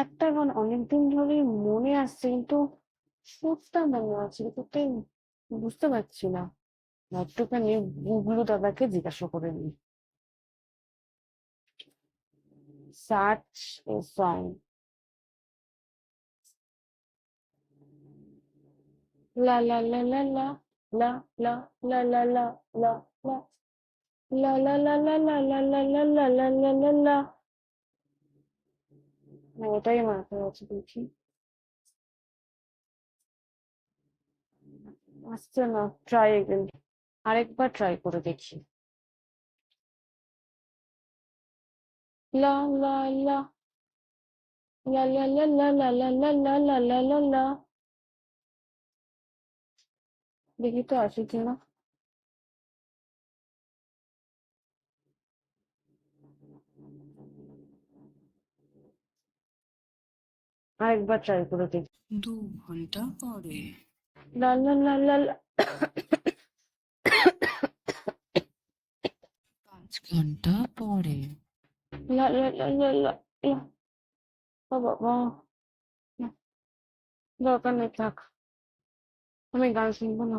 একটা গান অনেকদিন ধরেই মনে আসছে কিন্তু সুরটা মনে আছে কিন্তু বুঝতে পারছি না একটুখানি গুগলু দাদাকে জিজ্ঞাসা করে নিই সার্চ লা লা লা লা লা লা লা লা লা লা লা লা La la la la la la la la la la la la la না এটাই মাথায় আছে দেখি আসছে না ট্রাই এগেন আরেকবার ট্রাই করে দেখি লা লা লা লা লা লা লা লা লা লা লা লা লা লা লা দেখি তো আসে কিনা আরেকবার ট্রাই করে দেখি দু ঘন্টা পরে লাল লাল লাল লাল পাঁচ ঘন্টা পরে লাল লাল লাল লাল লাল বাবা দরকার নেই থাক আমি গান শুনবো না